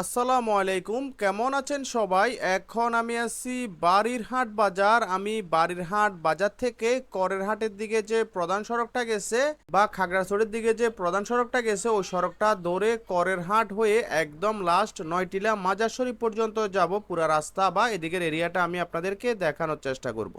আসসালামু আলাইকুম, কেমন আছেন সবাই? এখন আমি আছি বাড়িরহাট বাজার। আমি বাড়িরহাট বাজার থেকে করের হাটের দিকে যে প্রধান সড়কটা গেছে বা খাগড়াছড়ির দিকে যে প্রধান সড়কটা গেছে, ওই সড়কটা ধরে করের হাট হয়ে একদম লাস্ট নয়টিলা মাজার পর্যন্ত যাব পুরা রাস্তা বা এদিকের এরিয়াটা আমি আপনাদেরকে দেখানোর চেষ্টা করব।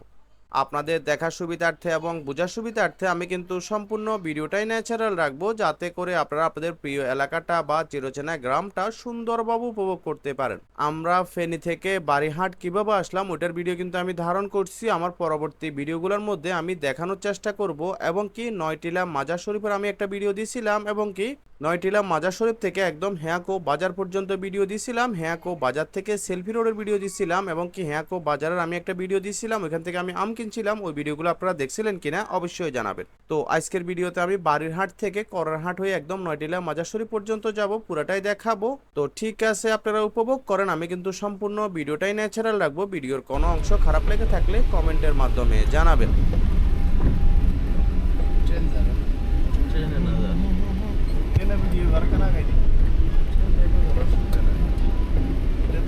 আপনাদের দেখার সুবিধার্থে এবং বোঝার সুবিধার্থে আমি কিন্তু সম্পূর্ণ ভিডিওটাই ন্যাচারাল রাখব যাতে করে আপনারা আপনাদের প্রিয় এলাকাটা বা চিরচেনা গ্রামটা সুন্দরভাবে উপভোগ করতে পারেন। আমরা ফেনী থেকে বাড়িহাট কীভাবে আসলাম ওটার ভিডিও কিন্তু আমি ধারণ করছি। আমার পরবর্তী ভিডিওগুলোর মধ্যে আমি দেখানোর চেষ্টা করব এবং কি নয়টিলা মাজার শরীফের আমি একটা ভিডিও দিয়েছিলাম এবং কি নয়টিলা মাজার শরীফ থেকে একদম হ্যাঁকো বাজার পর্যন্ত ভিডিও দিছিলাম। হ্যাঁকো বাজার থেকে সেলফি রোডের ভিডিও দিয়েছিলাম এবং কি হ্যাঁকো বাজারের আমি একটা ভিডিও দিয়েছিলাম ওইখান থেকে আমি আম কিনছিলাম ওই ভিডিওগুলো আপনারা দেখছিলেন কিনা অবশ্যই জানাবেন। তো আজকের ভিডিওতে আমি বাড়ির হাট থেকে করার হাট হয়ে একদম নয়টিলা মাজার পর্যন্ত যাব, পুরাটাই দেখাবো। তো ঠিক আছে, আপনারা উপভোগ করেন, আমি কিন্তু সম্পূর্ণ ভিডিওটাই ন্যাচারাল রাখব, ভিডিওর কোনো অংশ খারাপ লেগে থাকলে কমেন্টের মাধ্যমে জানাবেন।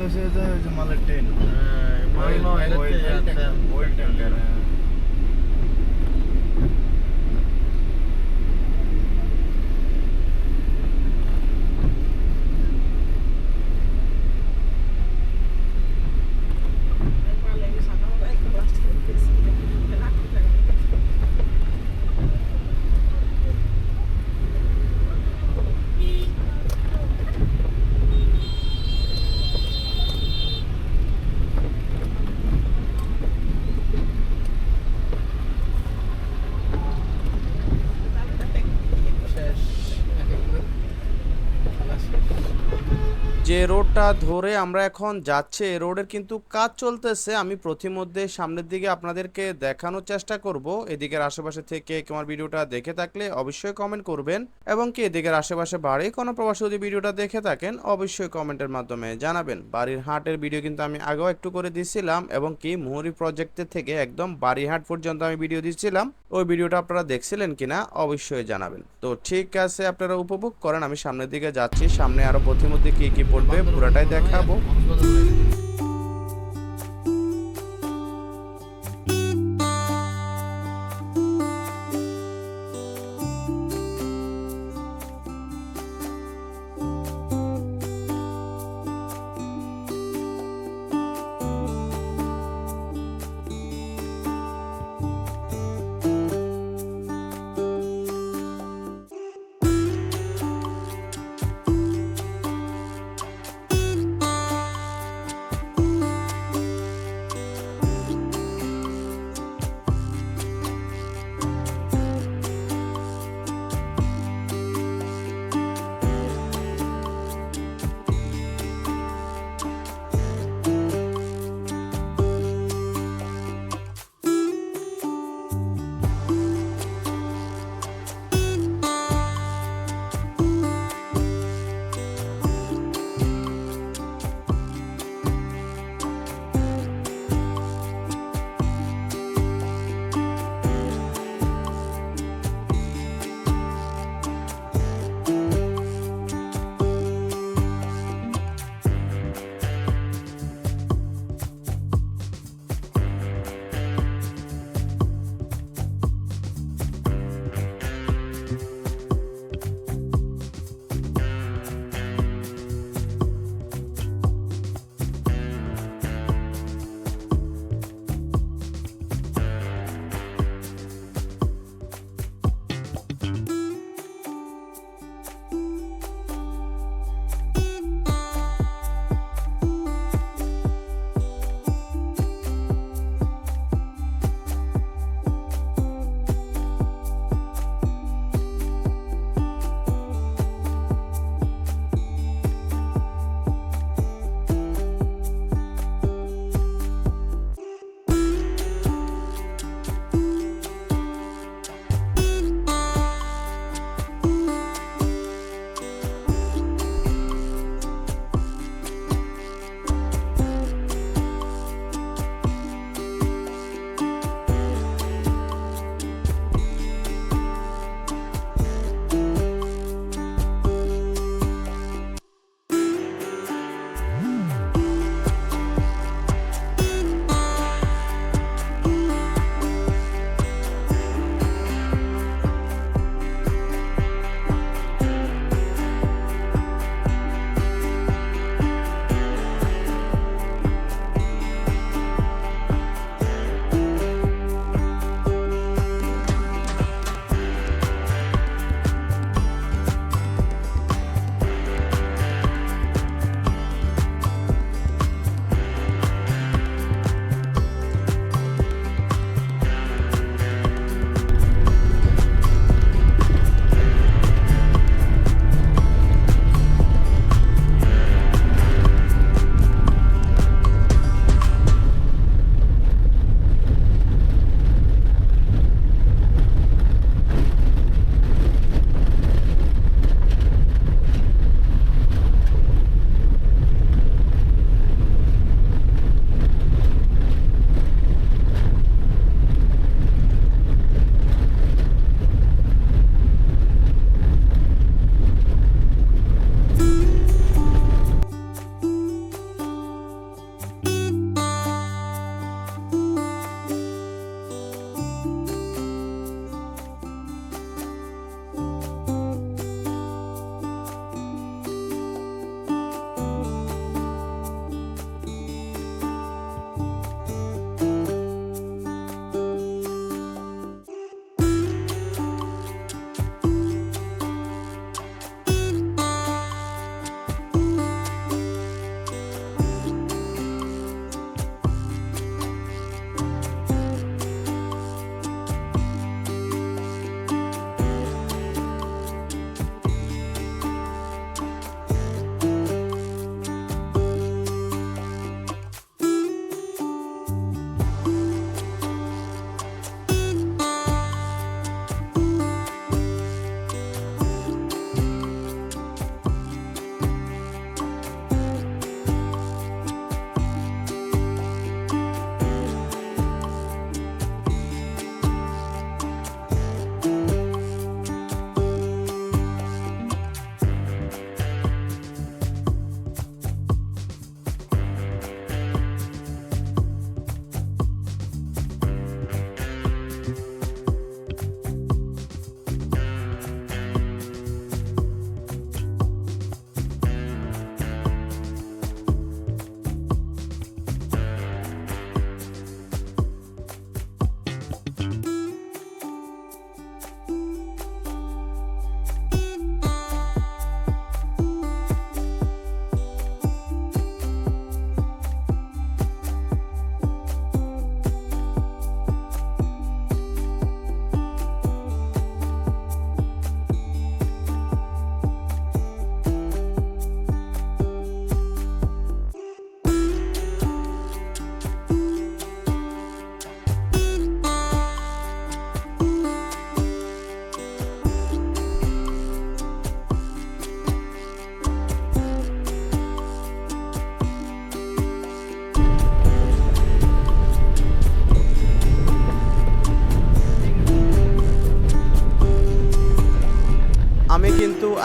এটা তো সে যে ওই যে মালের ট্রেন হ্যাঁ মাল নয় এটা ওই তে যাচ্ছে ওই ট্যাঙ্কার শেষ যে রোডটা ধরে আমরা এখন যাচ্ছে, এই রোডের কিন্তু কাজ চলতেছে। আমি প্রতিমধ্যে সামনের দিকে আপনাদেরকে দেখানোর চেষ্টা করব। এদিকের আশেপাশে থেকে তোমার ভিডিওটা দেখে থাকলে অবশ্যই কমেন্ট করবেন এবং কি এদিকের আশেপাশে বাড়ি কোনো প্রবাসী যদি ভিডিওটা দেখে থাকেন, অবশ্যই কমেন্টের মাধ্যমে জানাবেন। বাড়ির হাটের ভিডিও কিন্তু আমি আগেও একটু করে দিছিলাম এবং কি মুহুরি প্রজেক্টের থেকে একদম বাড়িহাট পর্যন্ত আমি ভিডিও দিচ্ছিলাম ওই ভিডিওটা আপনারা দেখছিলেন কিনা অবশ্যই জানাবেন। তো ঠিক আছে, আপনারা উপভোগ করেন। আমি সামনের দিকে যাচ্ছি। সামনে আরও প্রতিমধ্যে কি কি পড়বে পুরোটাই দেখাবো।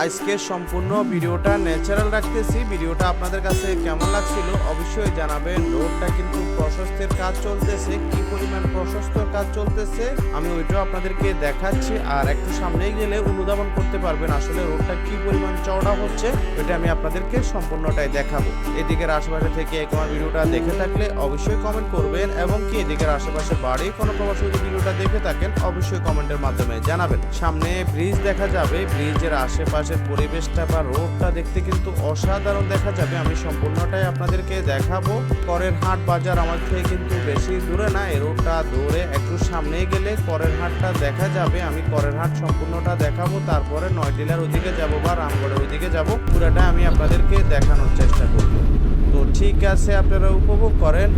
আজকের সম্পূর্ণ ভিডিওটা ন্যাচারাল রাখতেছি। ভিডিওটা আপনাদের কাছে কেমন লাগছিল অবশ্যই জানাবেন। রোডটা কিন্তু প্রশস্তের কাজ চলতেছে, কি পরিমাণ প্রশস্তর কাজ চলতেছে, আমি ওইটাও আপনাদেরকে দেখাচ্ছি। আর একটু সামনে গেলে অনুধাবন করতে পারবেন আসলে রোডটা কি পরিমাণ চওড়া হচ্ছে এটা আমি আপনাদেরকে সম্পূর্ণটাই দেখাবো। এদিকের আশেপাশে থেকে আমার ভিডিওটা দেখে থাকলে অবশ্যই কমেন্ট করবেন এবং কি এদিকের আশেপাশে বাড়ি কোনো প্রবাসী ভিডিওটা দেখে থাকেন, অবশ্যই কমেন্টের মাধ্যমে জানাবেন। সামনে ব্রিজ দেখা যাবে, ব্রিজের আশেপাশের পরিবেশটা বা রোডটা দেখতে কিন্তু অসাধারণ দেখা যাবে, আমি সম্পূর্ণটাই আপনাদেরকে দেখাবো। পরের হাট বাজার আমার থেকে কিন্তু বেশি দূরে না, এই রোডটা দূরে একটু সামনে গেলে করের হাটটা দেখা যাবে। আমি করের হাট সম্পূর্ণটা দেখাবো, তারপরে নয়টিলার ওদিকে যাব বা রামগড়ের ওদিকে যাব। পুরাটা আমি আপনাদেরকে দেখানোর চেষ্টা করব। তো ঠিক আছে, আপনারা উপভোগ করেন।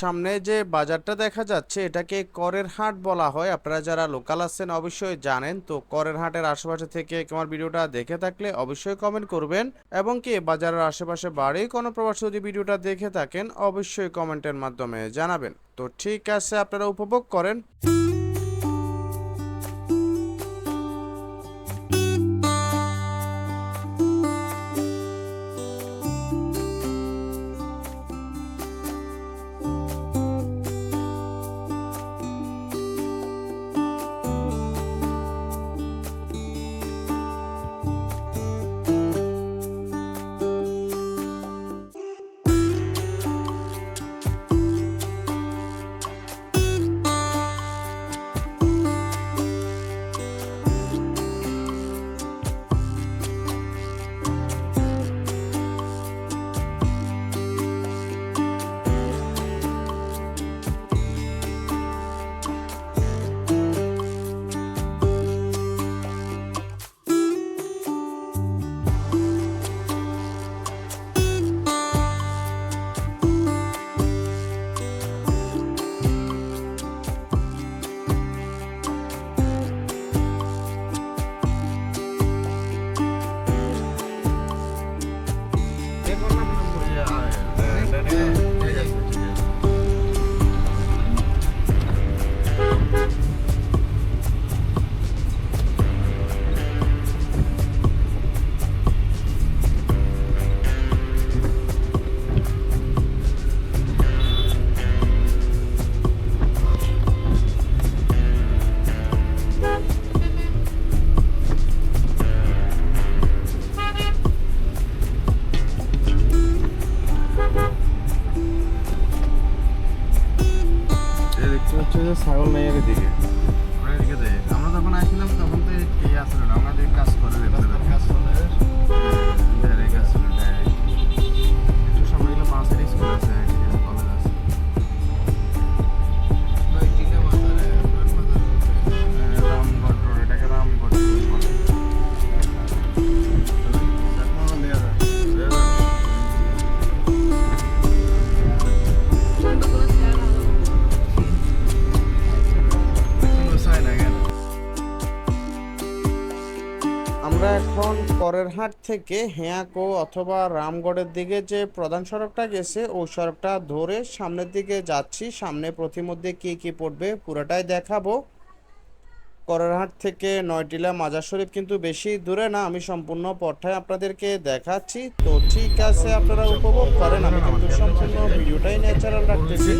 সামনে যে বাজারটা দেখা যাচ্ছে, এটাকে করের হাট বলা হয়। আপনারা যারা লোকাল আছেন অবশ্যই জানেন। তো করের হাটের আশেপাশে থেকে আমার ভিডিওটা দেখে থাকলে অবশ্যই কমেন্ট করবেন। এবং কি, বাজারের আশেপাশে বাড়ি কোনো প্রবাসী যদি ভিডিওটা দেখে থাকেন, অবশ্যই কমেন্টের মাধ্যমে জানাবেন। তো ঠিক আছে, আপনারা উপভোগ করেন। এখন করের হাট থেকে হেয়াকো অথবা রামগড়ের দিকে যে প্রধান সড়কটা গেছে, ওই সড়কটা ধরে সামনের দিকে যাচ্ছি। সামনে প্রতিমধ্যে কি কি পড়বে পুরোটাই দেখাবো। করের হাট থেকে নয়টিলা মাজার শরীফ কিন্তু বেশি দূরে না, আমি সম্পূর্ণ পথটাই আপনাদেরকে দেখাচ্ছি। তো ঠিক আছে, আপনারা উপভোগ করেন। আমি কিন্তু সম্পূর্ণ ভিডিওটাই ন্যাচারাল রাখতেছি।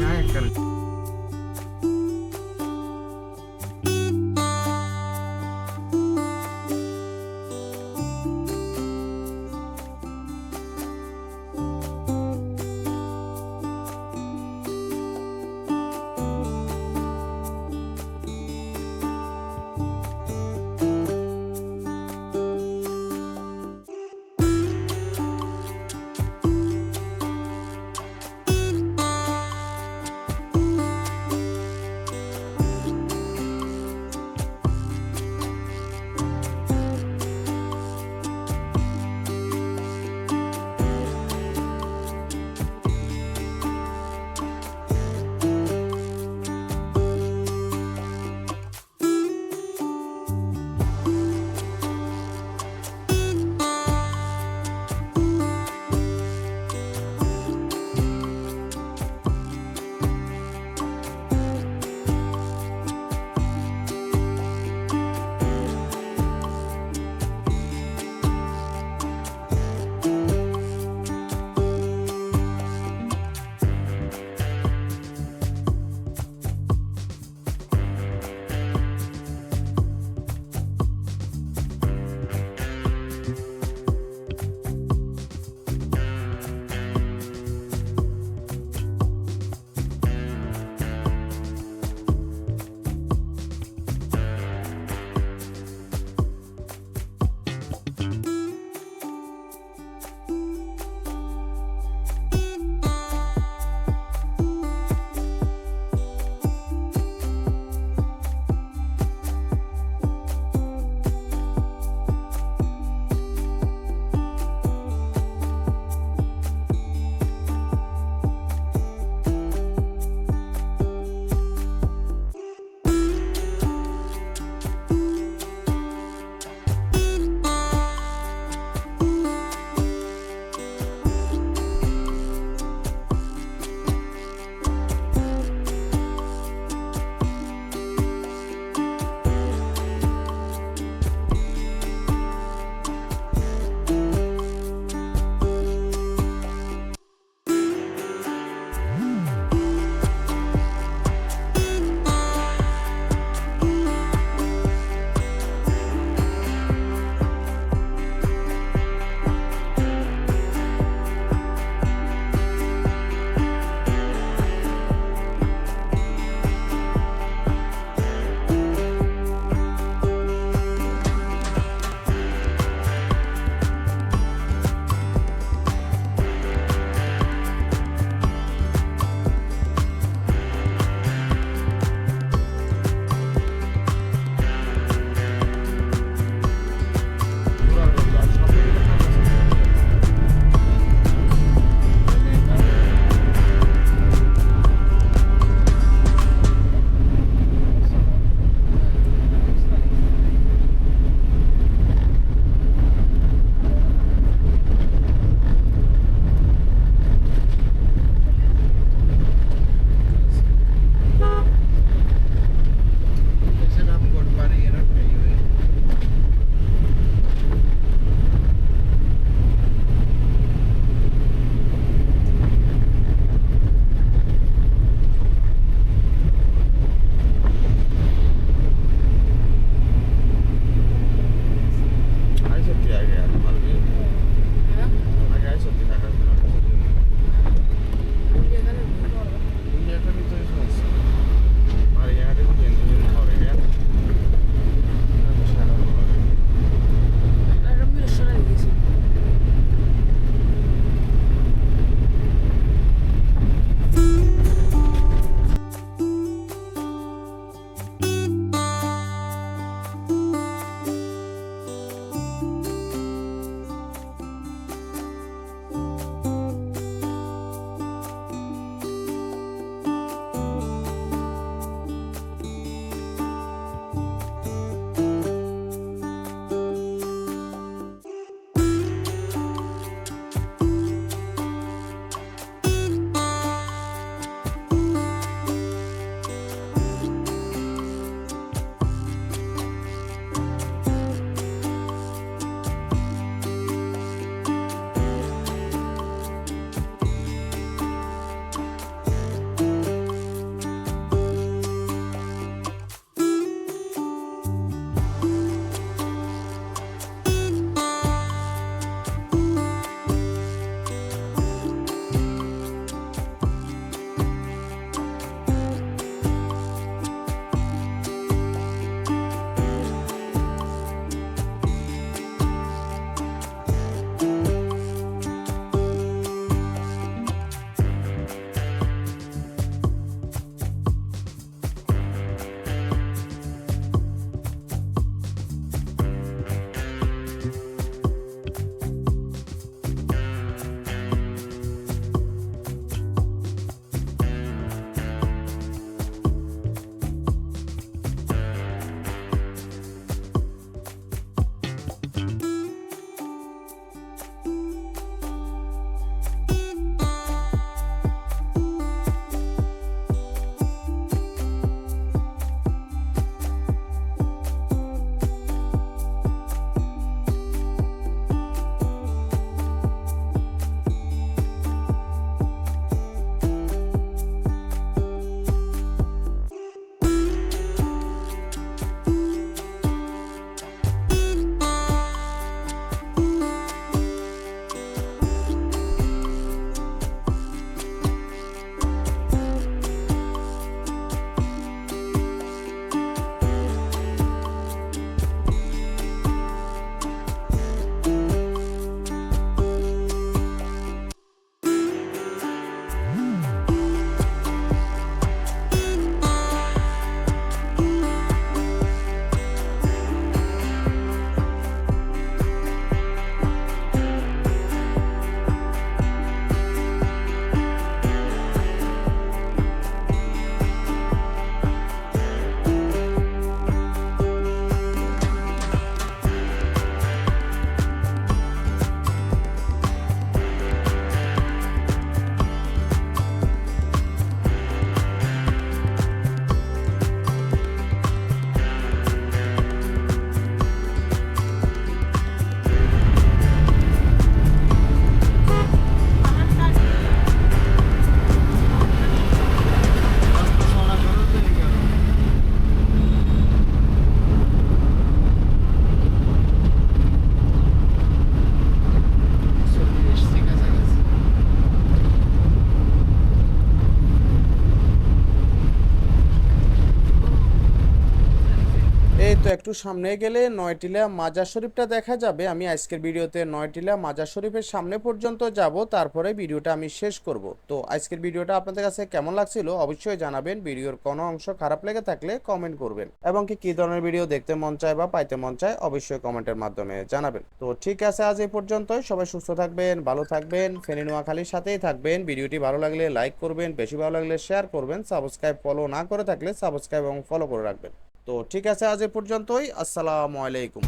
একটু সামনে গেলে নয়টিলা মাজার শরীফটা দেখা যাবে। আমি আজকের ভিডিওতে নয়টিলা মাজার শরীফের সামনে পর্যন্ত যাব, তারপরে ভিডিওটা আমি শেষ করব। তো আজকের ভিডিওটা আপনাদের কাছে কেমন লাগছিল অবশ্যই জানাবেন। ভিডিওর কোনো অংশ খারাপ লেগে থাকলে কমেন্ট করবেন। এবং কি কি ধরনের ভিডিও দেখতে মন চায় বা পাইতে মন চায় অবশ্যই কমেন্টের মাধ্যমে জানাবেন। তো ঠিক আছে, আজ এই পর্যন্তই। সবাই সুস্থ থাকবেন, ভালো থাকবেন, ফেনী নোয়াখালীর সাথেই থাকবেন। ভিডিওটি ভালো লাগলে লাইক করবেন, বেশি ভালো লাগলে শেয়ার করবেন। সাবস্ক্রাইব ফলো না করে থাকলে সাবস্ক্রাইব এবং ফলো করে রাখবেন। তো ঠিক আছে আজ এ পর্যন্তই। আসসালামু আলাইকুম।